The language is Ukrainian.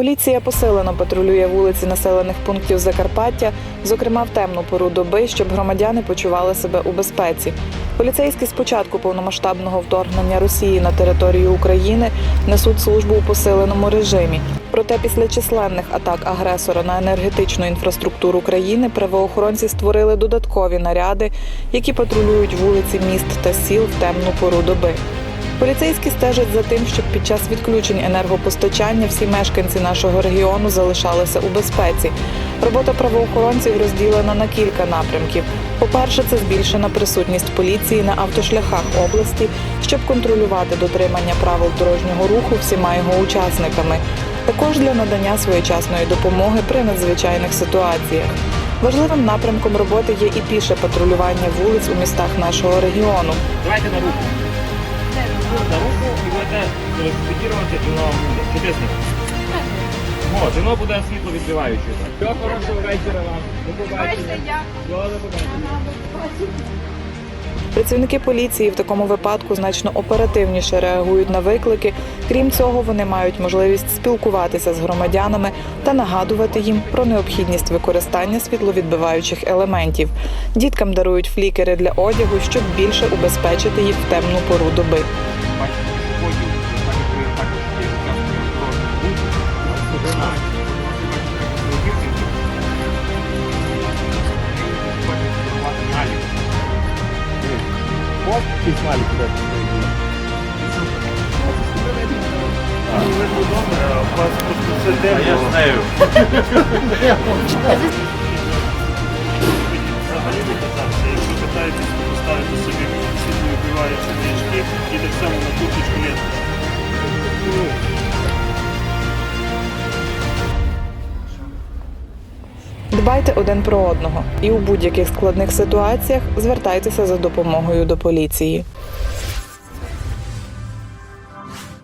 Поліція посилено патрулює вулиці населених пунктів Закарпаття, зокрема в темну пору доби, щоб громадяни почували себе у безпеці. Поліцейські з початку повномасштабного вторгнення Росії на територію України несуть службу у посиленому режимі. Проте після численних атак агресора на енергетичну інфраструктуру країни правоохоронці створили додаткові наряди, які патрулюють вулиці міст та сіл в темну пору доби. Поліцейські стежать за тим, щоб під час відключень енергопостачання всі мешканці нашого регіону залишалися у безпеці. Робота правоохоронців розділена на кілька напрямків. По-перше, це збільшена присутність поліції на автошляхах області, щоб контролювати дотримання правил дорожнього руху всіма його учасниками. Також для надання своєчасної допомоги при надзвичайних ситуаціях. Важливим напрямком роботи є і піше патрулювання вулиць у містах нашого регіону. Давайте на руку. На руку і будете фотографувати на чудесник. О, вино буде світло відбиваюче. Всього хорошого вечора вам. До побачення. До побачення. Працівники поліції в такому випадку значно оперативніше реагують на виклики. Крім цього, вони мають можливість спілкуватися з громадянами та нагадувати їм про необхідність використання світловідбиваючих елементів. Діткам дарують флікери для одягу, щоб більше убезпечити їх в темну пору доби. Бачите, пішоходів, і смайлик туди. А я знаю. Дбайте один про одного і у будь-яких складних ситуаціях звертайтеся за допомогою до поліції.